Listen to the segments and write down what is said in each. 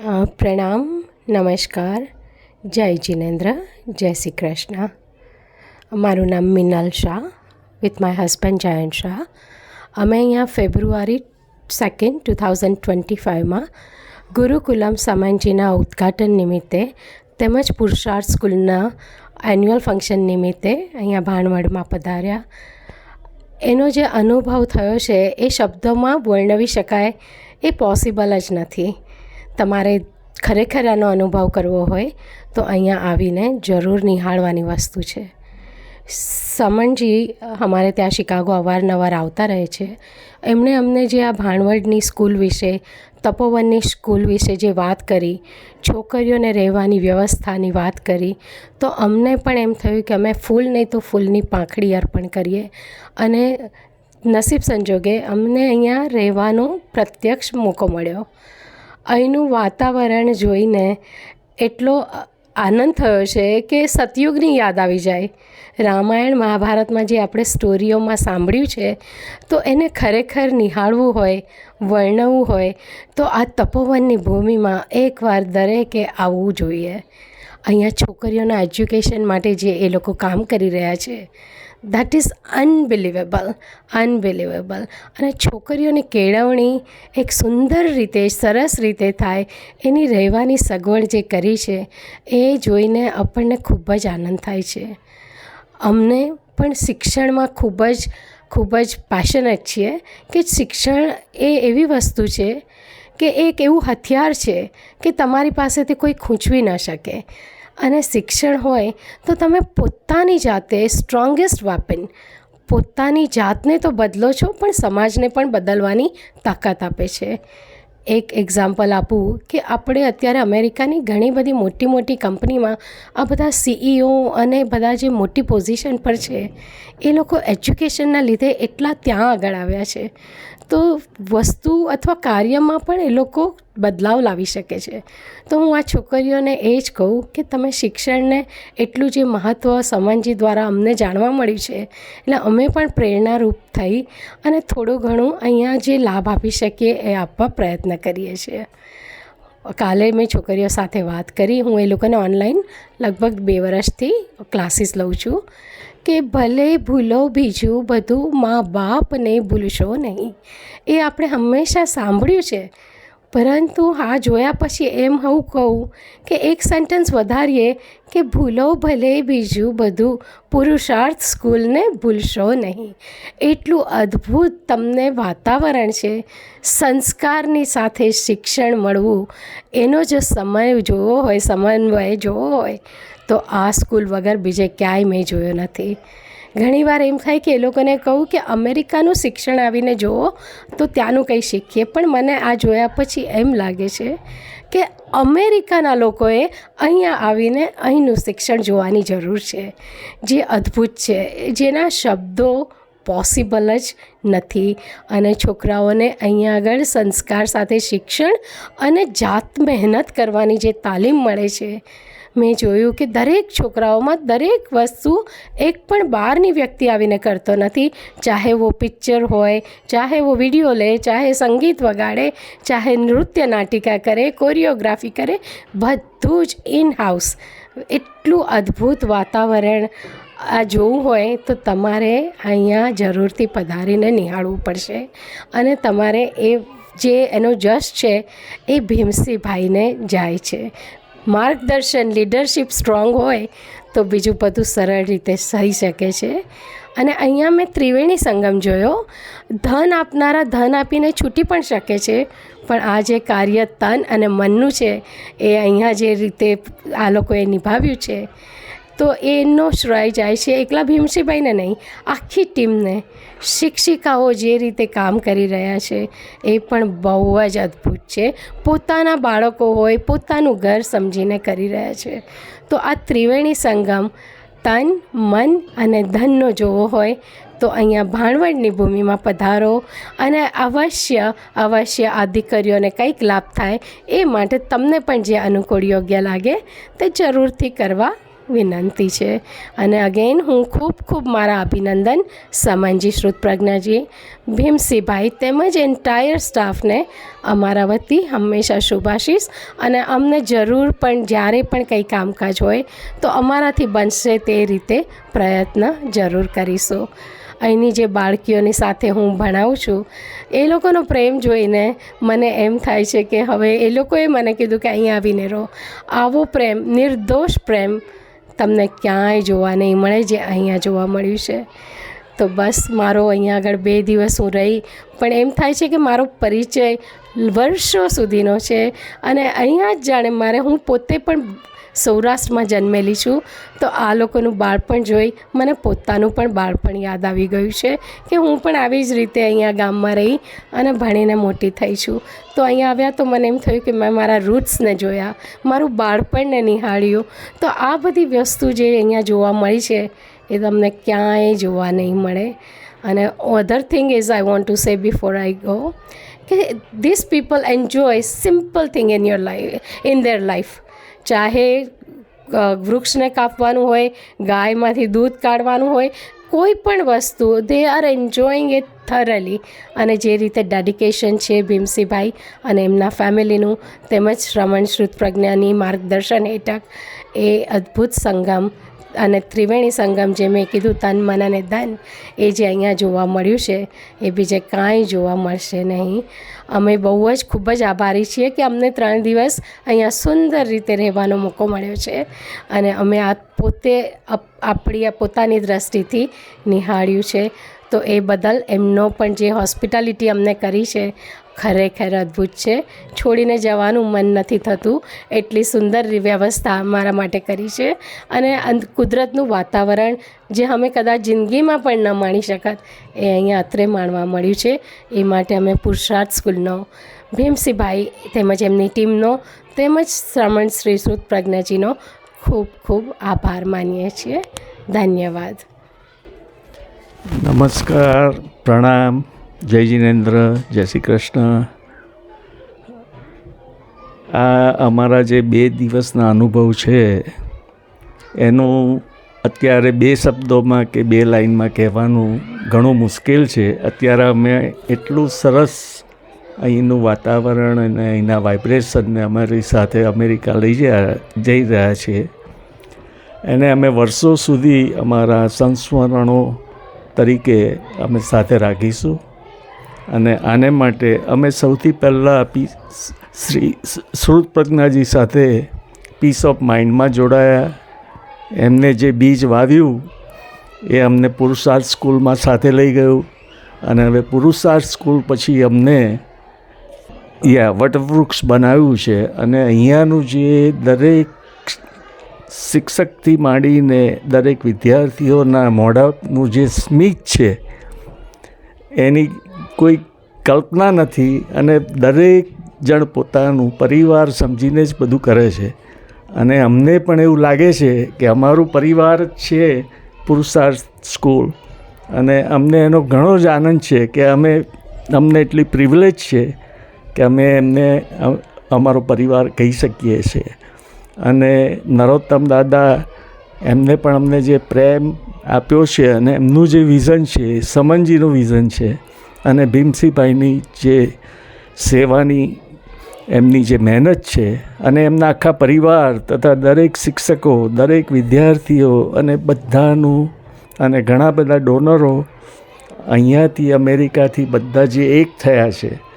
પ્રણામ, નમસ્કાર, જય જિનેન્દ્ર, જય શ્રી કૃષ્ણ. મારું નામ Minal Shah, with my husband Jayant Shah. અમે અહીંયા February second two thousand twenty ફાઇવમાં Gurukulam સમાનજીના ઉદ્ઘાટન નિમિત્તે તેમજ પુરુષાર્થ સ્કૂલના એન્યુઅલ ફંક્શન નિમિત્તે અહીંયા ભાણવડમાં પધાર્યા. એનો જે અનુભવ થયો છે એ શબ્દોમાં વર્ણવી શકાય એ પોસિબલ જ નથી. તમારે ખરેખર આનો અનુભવ કરવો હોય, તો અહીંયા આવીને જરૂર નિહાળવાની વસ્તુ છે. સમનજી અમારે ત્યાં શિકાગો અવારનવાર આવતા રહે છે. એમણે અમને જે આ ભાણવડની સ્કૂલ વિશે, તપોવનની સ્કૂલ વિશે જે વાત કરી, છોકરીઓને રહેવાની વ્યવસ્થાની વાત કરી, તો અમને પણ એમ થયું કે અમે ફૂલ નહીં તો ફૂલની પાંખડી અર્પણ કરીએ. અને નસીબ સંજોગે અમને અહીંયા રહેવાનો પ્રત્યક્ષ મોકો મળ્યો. અહીંનું વાતાવરણ જોઈને એટલો આનંદ થયો છે કે સતયુગની યાદ આવી જાય. રામાયણ મહાભારતમાં જે આપણે સ્ટોરીઓમાં સાંભળ્યું છે, તો એને ખરેખર નિહાળવું હોય, વર્ણવવું હોય, તો આ તપોવનની ભૂમિમાં એકવાર દરેકે આવવું જોઈએ. અહીંયા છોકરીઓના એજ્યુકેશન માટે જે એ લોકો કામ કરી રહ્યા છે દેટ ઇઝ અનબિલિવેબલ અનબિલિવેબલ અને છોકરીઓની કેળવણી એક સુંદર રીતે, સરસ રીતે થાય, એની રહેવાની સગવડ જે કરી છે, એ જોઈને આપણને ખૂબ જ આનંદ થાય છે. અમને પણ શિક્ષણમાં ખૂબ જ ખૂબ જ પેશનેટ છીએ કે શિક્ષણ એ એવી વસ્તુ છે કે એક એવું હથિયાર છે કે તમારી પાસેથી કોઈ ખૂંચવી ન શકે. અને શિક્ષણ હોય તો તમે પોતાની જાતે સ્ટ્રોંગેસ્ટ વેપન પોતાની જાતને તો બદલો છો, પણ સમાજને પણ બદલવાની તાકાત આપે છે. એક એક્ઝામ્પલ આપું કે આપણે અત્યારે અમેરિકાની ઘણી બધી મોટી મોટી કંપનીમાં આ બધા સીઈઓ અને બધા જે મોટી પોઝિશન પર છે, એ લોકો એજ્યુકેશનના લીધે એટલા ત્યાં આગળ આવ્યા છે. તો વસ્તુ અથવા કાર્યમાં પણ એ લોકો બદલાવ લાવી શકે છે. તો હું આ છોકરીઓને એ જ કહું કે તમે શિક્ષણને એટલું જે મહત્ત્વ સમાનજી દ્વારા અમને જાણવા મળ્યું છે, એટલે અમે પણ પ્રેરણારૂપ થઈ અને થોડું ઘણું અહીંયા જે લાભ આપી શકીએ એ આપવા પ્રયત્ન કરીએ છીએ. કાલે મેં છોકરીઓ સાથે વાત કરી, હું એ લોકોને ઓનલાઈન લગભગ બે વર્ષથી ક્લાસીસ લઉં છું કે ભલે ભૂલો બીજું બધું મા બાપને ભૂલશો નહીં. એ આપણે હંમેશા સાંભળ્યું છે પરંતુ આ જોયા પછી એમ હું કહું કે એક સેન્ટેન્સ વધારીએ કે ભૂલો ભલે બીજું બધું પુરુષાર્થ સ્કૂલને ભૂલશો નહીં. એટલું અદ્ભુત તમને વાતાવરણ છે. સંસ્કારની સાથે શિક્ષણ મળવું. એનો જો સમય જોવો હોય, સમન્વય જોવો હોય, તો આ સ્કૂલ વગર બીજે ક્યાંય મેં જોયો નથી. ઘણીવાર એમ થાય કે એ લોકોને કહું કે અમેરિકાનું શિક્ષણ આવીને જુઓ, તો ત્યાંનું કંઈ શીખીએ. પણ મને આ જોયા પછી એમ લાગે છે કે અમેરિકાના લોકોએ અહીંયા આવીને અહીંનું શિક્ષણ જોવાની જરૂર છે. જે અદ્ભુત છે. જેના શબ્દો પોસિબલ જ નથી. અને છોકરાઓને અહીંયા આગળ સંસ્કાર સાથે શિક્ષણ અને જાત મહેનત કરવાની જે તાલીમ મળે છે મેં જોયું કે દરેક છોકરાઓમાં દરેક વસ્તુ એક પણ બહારની વ્યક્તિ આવીને કરતો નથી. ચાહે વો પિક્ચર હોય, ચાહે વો વીડિયો લે, ચાહે સંગીત વગાડે, ચાહે નૃત્ય નાટિકા કરે, કોરિયોગ્રાફી કરે, બધું જ ઇન હાઉસ એટલું અદ્ભુત વાતાવરણ આ જોવું હોય તો તમારે અહીંયા જરૂરથી પધારીને નિહાળવું પડશે. અને તમારે એ જે એનો જશ છે એ ભીમસિંહભાઈને જાય છે. માર્ગદર્શન લીડરશિપ સ્ટ્રોંગ હોય, તો બીજું બધું સરળ રીતે થઈ શકે છે. અને અહીંયા મેં ત્રિવેણી સંગમ જોયો. ધન આપનારા ધન આપીને છૂટી પણ શકે છે, પણ આ જે કાર્ય તન અને મનનું છે, એ અહીંયા જે રીતે આ લોકોએ નિભાવ્યું છે, તો એનો શ્રેય જાય છે એકલા ભીમસિંહભાઈને નહીં, આખી ટીમને. શિક્ષિકાઓ જે રીતે કામ કરી રહ્યા છે, એ પણ બહુ જ અદ્ભુત છે. પોતાના બાળકો હોય, પોતાનું ઘર સમજીને કરી રહ્યા છે. તો આ ત્રિવેણી સંગમ તન, મન અને ધનનો જોવો હોય, તો અહીંયા ભાણવડની ભૂમિમાં પધારો અને અવશ્ય અવશ્ય આ દીકરીઓને કંઈક લાભ થાય, એ માટે તમને પણ જે અનુકૂળ યોગ્ય લાગે, તે જરૂરથી કરવા વિનંતી છે. અને અગેન હું ખૂબ ખૂબ મારા અભિનંદન સમનજી શ્રુત પ્રજ્ઞાજી. ભીમસિંહભાઈ તેમજ એન્ટાયર સ્ટાફને અમારા વતી હંમેશા શુભાશીષ. અને અમને જરૂર પણ જ્યારે પણ કંઈ કામકાજ હોય, તો અમારાથી બનશે તે રીતે પ્રયત્ન જરૂર કરીશું. અહીંની જે બાળકીઓની સાથે હું ભણાવું છું, એ લોકોનો પ્રેમ જોઈને મને એમ થાય છે કે હવે એ લોકોએ મને કીધું કે અહીં આવીને રહો. આવો પ્રેમ, નિર્દોષ પ્રેમ તમને ક્યાંય જોવા નહીં મળે જે અહીંયા જોવા મળ્યું છે. તો બસ મારો અહીંયા આગળ બે દિવસ હું રહી. પણ એમ થાય છે કે મારો પરિચય વર્ષો સુધીનો છે. અને અહીંયા જ જાણે મારે હું પોતે પણ સૌરાષ્ટ્રમાં જન્મેલી છું. તો આ લોકોનું બાળપણ જોઈ મને પોતાનું પણ બાળપણ યાદ આવી ગયું છે કે હું પણ આવી જ રીતે અહીંયા ગામમાં રહી અને ભણીને મોટી થઈ છું. તો અહીંયા આવ્યા તો મને એમ થયું કે મેં મારા રૂટ્સને જોયા, મારું બાળપણને નિહાળ્યું. તો આ બધી વસ્તુ જે અહીંયા જોવા મળી છે એ તમને ક્યાંય જોવા નહીં મળે. અને other thing is I want to say before I go કે this people enjoy simple thing in your life in their life ચાહે વૃક્ષને કાપવાનું હોય, ગાયમાંથી દૂધ કાઢવાનું હોય, કોઈ પણ વસ્તુ they are enjoying it thoroughly અને જે રીતે ડેડિકેશન છે ભીમસિંહભાઈ અને એમના ફેમિલીનું તેમજ શ્રવણ શ્રુત પ્રજ્ઞાની માર્ગદર્શન હેઠળ, એ અદ્ભુત સંગમ અને ત્રિવેણી સંગમ જે મેં કીધું તન, મન અને ધન, એ જે અહીંયા જોવા મળ્યું છે, એ બીજે કાંઈ જોવા મળશે નહીં. અમે બહુ જ ખૂબ જ આભારી છીએ કે અમને ત્રણ દિવસ અહીંયા સુંદર રીતે રહેવાનો મોકો મળ્યો છે અને અમે આ પોતે આપણી પોતાની દ્રષ્ટિથી નિહાળ્યું છે. તો એ બદલ એમનો પણ જે હોસ્પિટાલિટી અમને કરી છે ખરેખર અદ્ભુત છે. છોડીને જવાનું મન નથી થતું. એટલી સુંદર વ્યવસ્થા અમારા માટે કરી છે. અને કુદરતનું વાતાવરણ, જે અમે કદાચ જિંદગીમાં પણ ન માણી શકત, એ અહીંયા અત્રે માણવા મળ્યું છે. એ માટે અમે પુરુષાર્થ સ્કૂલનો ભીમસિંહભાઈ તેમજ એમની ટીમનો, તેમજ શ્રમણ શ્રી શ્રુત પ્રજ્ઞાજીનો ખૂબ ખૂબ આભાર માનીએ છીએ. ધન્યવાદ. નમસ્કાર, પ્રણામ. જય જિનેન્દ્ર, જય શ્રી કૃષ્ણ. આ અમારા જે બે દિવસના અનુભવ છે, એનું અત્યારે બે શબ્દોમાં કે બે લાઈનમાં કહેવાનું ઘણું મુશ્કેલ છે. અત્યારે અમે એટલું સરસ અહીંનું વાતાવરણ અને અહીંના વાઇબ્રેશનને અમારી સાથે અમેરિકા લઈ જઈ રહ્યા છીએ એને અમે વર્ષો સુધી અમારા સંસ્મરણો તરીકે અમે સાથે રાખીશું. અને આને માટે અમે સૌથી પહેલાં પી શ્રી શ્રુત પ્રજ્ઞાજી સાથે પીસ ઓફ માઇન્ડમાં જોડાયા. એમને જે બીજ વાવ્યું, એ અમને પુરુષાર્થ સ્કૂલમાં સાથે લઈ ગયું. અને હવે પુરુષાર્થ સ્કૂલ પછી અમને યા વટવૃક્ષ બનાવ્યું છે. અને અહીંયાનું જે દરેક શિક્ષકથી માંડીને દરેક વિદ્યાર્થીઓના મોઢાનું જે સ્મિત છે, એની કોઈ કલ્પના નથી અને દરેક જણ પોતાનું પરિવાર સમજીને જ બધું કરે છે. અને અમને પણ એવું લાગે છે કે અમારું પરિવાર છે પુરુષાર્થ સ્કૂલ. અને અમને એનો ઘણો જ આનંદ છે કે અમે, અમને એટલી પ્રિવિલેજ છે કે અમે એમને અમારો પરિવાર કહી શકીએ છીએ અને નરોત્તમ દાદા એમને પણ અમને જે પ્રેમ આપ્યો છે અને એમનું જે વિઝન છે સમનજીનું વિઝન છે. અને ભીમસિંહભાઈની જે સેવાની, એમની જે મહેનત છે અને એમના આખા પરિવાર તથા દરેક શિક્ષકો, દરેક વિદ્યાર્થીઓ અને બધાનું અને ઘણા બધા ડોનરો અહીંયાથી અમેરિકાથી બધા જે એક થયા છે.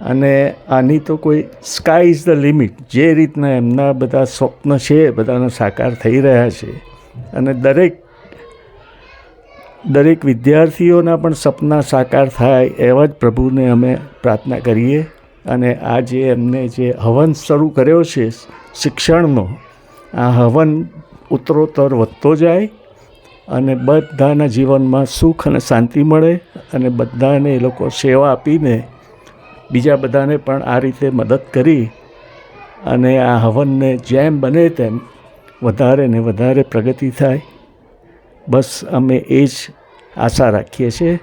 અને આની તો કોઈ સ્કાય ઇઝ ધ લિમિટ જે રીતના એમના બધા સ્વપ્ન છે, બધાના સાકાર થઈ રહ્યા છે. અને દરેક દરેક વિદ્યાર્થીઓના પણ સપના સાકાર થાય એવા જ પ્રભુને અમે પ્રાર્થના કરીએ અને આ જે એમને જે હવન શરૂ કર્યો છે શિક્ષણનો, આ હવન ઉત્તરોત્તર વધતો જાય અને બધાના જીવનમાં સુખ અને શાંતિ મળે અને બધાને એ લોકો સેવા આપીને બીજા બધાને પણ આ રીતે મદદ કરી અને આ હવનને જેમ બને તેમ વધારે ને વધારે પ્રગતિ થાય. બસ અમે એ જ આશા રાખીએ છીએ.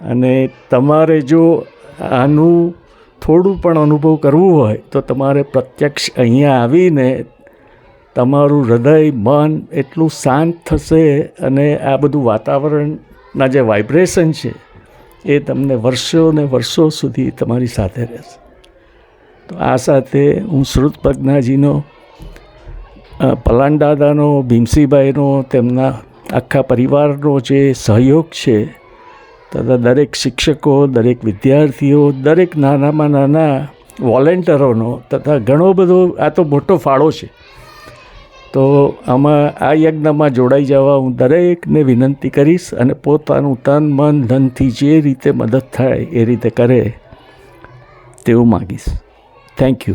અને તમારે જો આનું થોડું પણ અનુભવ કરવું હોય, તો તમારે પ્રત્યક્ષ અહીંયા આવીને તમારું હૃદય, મન એટલું શાંત થશે અને આ બધું વાતાવરણના જે વાઇબ્રેશન છે, એ તમને વર્ષો ને વર્ષો સુધી તમારી સાથે રહેશે. તો આ સાથે હું શ્રુત પ્રજ્ઞાજીનો પલાણ દાદાનો ભીમસીભાઈનો તેમના આખા પરિવારનો જે સહયોગ છે, તથા દરેક શિક્ષકો, દરેક વિદ્યાર્થીઓ, દરેક નાનામાં નાના વોલેન્ટરોનો, તથા ઘણો બધો આ તો મોટો ફાળો છે. તો આમાં આ યજ્ઞમાં જોડાઈ જવા હું દરેકને વિનંતી કરીશ અને પોતાનું તન, મન, ધનથી જે રીતે મદદ થાય એ રીતે કરે, તેવું માગીશ. Thank you